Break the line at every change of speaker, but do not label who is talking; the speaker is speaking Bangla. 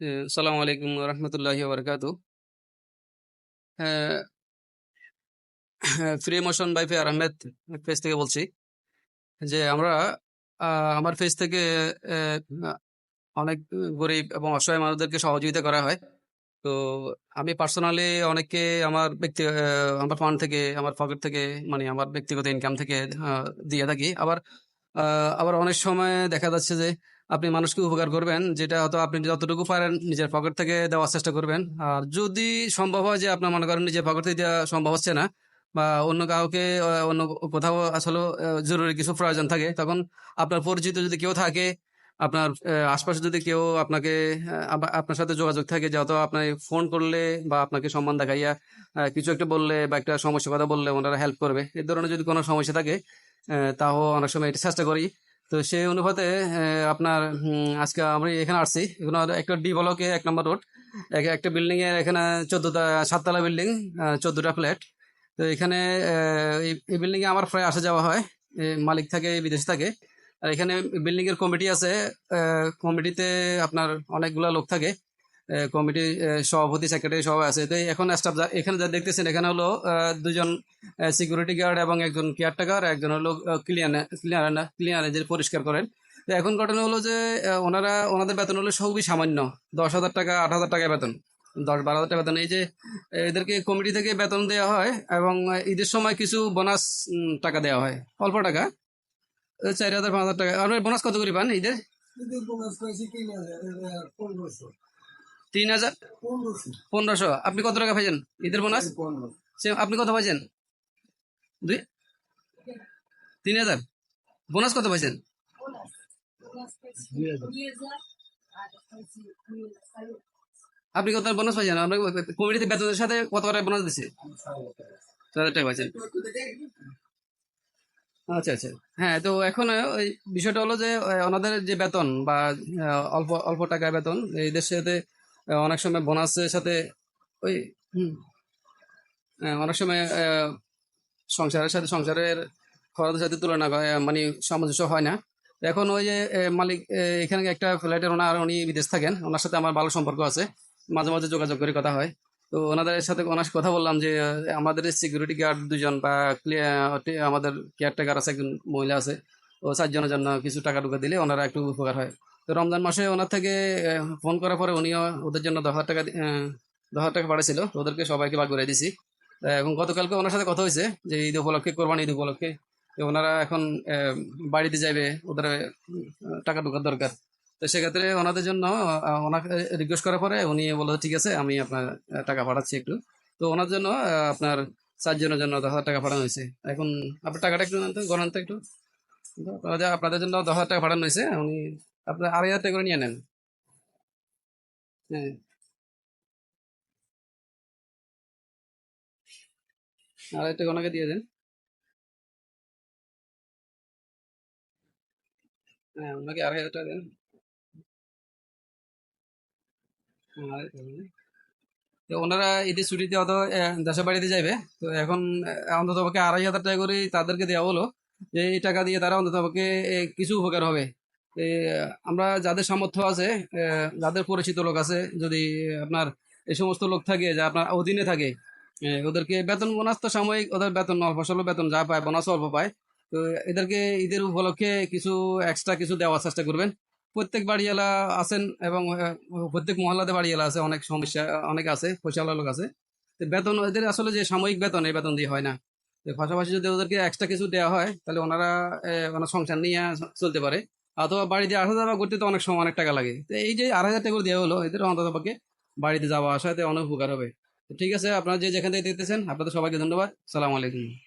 এ, আসসালামু আলাইকুম রহমতুল্লাহি বারকাত free motion by fair Ahmed page থেকে বলছি যে আমরা আমার পেজ থেকে অনেক গরিব এবং অসহায় মানুষদেরকে সহযোগিতা করা হয়। তো আমি পার্সোনালি অনেককে আমার ব্যক্তি আমার ফান্ড থেকে, আমার পকেট থেকে মানে আমার ব্যক্তিগত ইনকাম থেকে দিয়ে থাকি। আবার আবার অনেক সময় দেখা যাচ্ছে যে আপনি মানুষকে উপকার করবেন, যেটা হয়তো আপনি যতটুকু পারেন নিজের পকেট থেকে দেওয়ার চেষ্টা করবেন। আর যদি সম্ভব হয় যে আপনার মনে করেন নিজের পকেট থেকে দেওয়া সম্ভব হচ্ছে না বা অন্য কাউকে অন্য কোথাও আসলে জরুরি কিছু প্রয়োজন থাকে, তখন আপনার পরিচিত যদি কেউ থাকে, আপনার আশপাশে যদি কেউ আপনাকে আপনার সাথে যোগাযোগ থাকে যত আপনার ফোন করলে বা আপনাকে সম্মান দেখাইয়া কিছু একটা বললে বা একটা সমস্যার কথা বললে ওনারা হেল্প করবে এই ধরনের যদি কোনো সমস্যা থাকে তাও অনেক সময় এটা চেষ্টা করি। তো সেই অনুপাতে আপনার আজকে আমরা এখানে আসছি। এখানে একটা ডি ব্লকে এক নম্বর রোড একটা বিল্ডিং এর এখানে চোদ্দটা, সাততলা বিল্ডিং চোদ্দটা ফ্ল্যাট তো এখানে এই- এই বিল্ডিং এ আমার প্রায় আসা যাওয়া হয়। মালিক থাকে, বিদেশ থাকে। আর এখানে বিল্ডিং এর কমিটি আছে। কমিটিতে আপনার অনেকগুলো লোক থাকে। কমিটি সভাপতি সেক্রেটারি সবাই আছে। তো এখন স্টাফ এখানে যা দেখতেছেন, এখানে হলো দুজন সিকিউরিটি গার্ড এবং একজন কেয়ারটেকার একজন হলো ক্লিয়ার ক্লিয়ার ক্লিয়ার যে পরিষ্কার করেন। তো এখন ঘটনা হলো যে ওনারা, ওনাদের বেতন হলো সবই সামান্য, দশ হাজার টাকা, আট হাজার টাকা বেতন, দশ, বারো হাজার টাকা বেতন। এই যে, এদেরকে কমিটি থেকে বেতন দেওয়া হয় এবং ঈদের সময় কিছু বোনাস টাকা দেওয়া হয়, অল্প টাকা চার হাজার, পাঁচ হাজার টাকা। আপনার বোনাস কত করে পান ঈদের
তিন হাজার? পনেরোশো।
আপনি কত টাকা পাইছেন? ঈদের বোনাস আপনি কত পাইছেন? দুই? তিন হাজার। বোনাস কত পাইছেন? আপনি কত বোনাস পাইছেন? আপনার কমিটিতে বেতনের সাথে কত টাকা বোনাস দিছে? ছয় হাজার টাকা পাইছেন। আচ্ছা আচ্ছা। হ্যাঁ তো এখন ওই বিষয়টা হলো যে ওনাদের যে বেতন বা অল্প অল্প টাকা বেতন এই দেশের সাথে অনেক সময় বোনাসের সাথে ওই অনেক সময় সংসারের সাথে, সংসারের খরচের সাথে তুলনা মানে সামঞ্জস্য হয় না। এখন ওই যে মালিক এখানে একটা ফ্ল্যাটের ওনার, উনি বিদেশ থাকেন, ওনার সাথে আমার ভালো সম্পর্ক আছে, মাঝে মাঝে যোগাযোগ করে কথা হয়। তো ওনাদের সাথে ওনার কথা বললাম যে, আমাদের সিকিউরিটি গার্ড দুজন বা clear- আমাদের কেয়ারটেকার আছে, একজন মহিলা আছে, ও চারজনের জন্য কিছু টাকা টুকা দিলে ওনারা একটু উপকার হয়। তো রমজান মাসে ওনার থেকে ফোন করার পরে উনিও ওদের জন্য দশ হাজার টাকা দশ হাজার টাকা পাঠিয়েছিল ওদেরকে সবাইকে ভাগ করে দিছি। এখন গতকালকে ওনার সাথে কথা হয়েছে যে ঈদ উপলক্ষে, কোরবানি ঈদ উপলক্ষে। ওনারা এখন বাড়িতে যাবে ওদের টাকা ঢোকার দরকার। তো সেক্ষেত্রে ওনাদের জন্য ওনাকে রিকোয়েস্ট করার পরে উনি বলল, ঠিক আছে, আমি আপনার টাকা পাঠাচ্ছি একটু। তো ওনার জন্য আপনার চারজনের জন্য দশ হাজার টাকা পাঠানো হয়েছে। এখন আপনার টাকাটা একটু নেন তো একটু। আপনাদের জন্য দশ হাজার টাকা পাঠানো হয়েছে। উনি আপনার আড়াই হাজার টাকা করে নিয়ে নেন। হ্যাঁ। আড়াই টাকা ওনাকে দিয়ে দেন। হ্যাঁ ওনাকে আড়াই হাজার টাকা দেন। হ্যাঁ। তো ওনারা ঈদের ছুটিতে অত দেশের বাড়িতে যাবে তো এখন অন্তত আড়াই হাজার টাকা করে তাদেরকে দেওয়া হলো। যে এই টাকা দিয়ে তারা অন্তত কিছু উপকার হবে। আমরা যাদের সামর্থ্য আছে যাদের পরিচিত লোক আছে, যদি আপনার এই সমস্ত লোক থাকে, যা আপনার অধীনে থাকে ওদেরকে বেতন বোনাস তো সাময়িক, ওদের বেতন অল্প, স্বল্প বেতন যা পায়, বোনাস অল্প পায়, তো এদেরকে ঈদের উপলক্ষে কিছু এক্সট্রা কিছু দেওয়ার চেষ্টা করবেন। প্রত্যেক বাড়িওয়ালা আছেন এবং প্রত্যেক মহল্লাতে বাড়িওয়ালা আছে, অনেক সমস্যা, অনেক আছে পয়সাওয়ালা লোক আছে। তো বেতন এদের আসলে যে সাময়িক বেতন, এই বেতন দিয়ে হয় না। পাশাপাশি যদি ওদেরকে এক্সট্রা কিছু দেওয়া হয়, তাহলে ওনারা ওনার সংসার নিয়ে চলতে পারে। অথবা বাড়িতে আসা যাওয়া করতে তো অনেক সময় অনেক টাকা লাগে। তো এই যে আড়াই হাজার টাকা করে দেওয়া হলো, এদের অন্তত পক্ষে বাড়িতে যাওয়া আসাতে অনেক উপকার হবে। তো ঠিক আছে, আপনারা যে যেখান থেকে দেখতেছেন, আপনাদের সবাইকে ধন্যবাদ। সালাম আলাইকুম।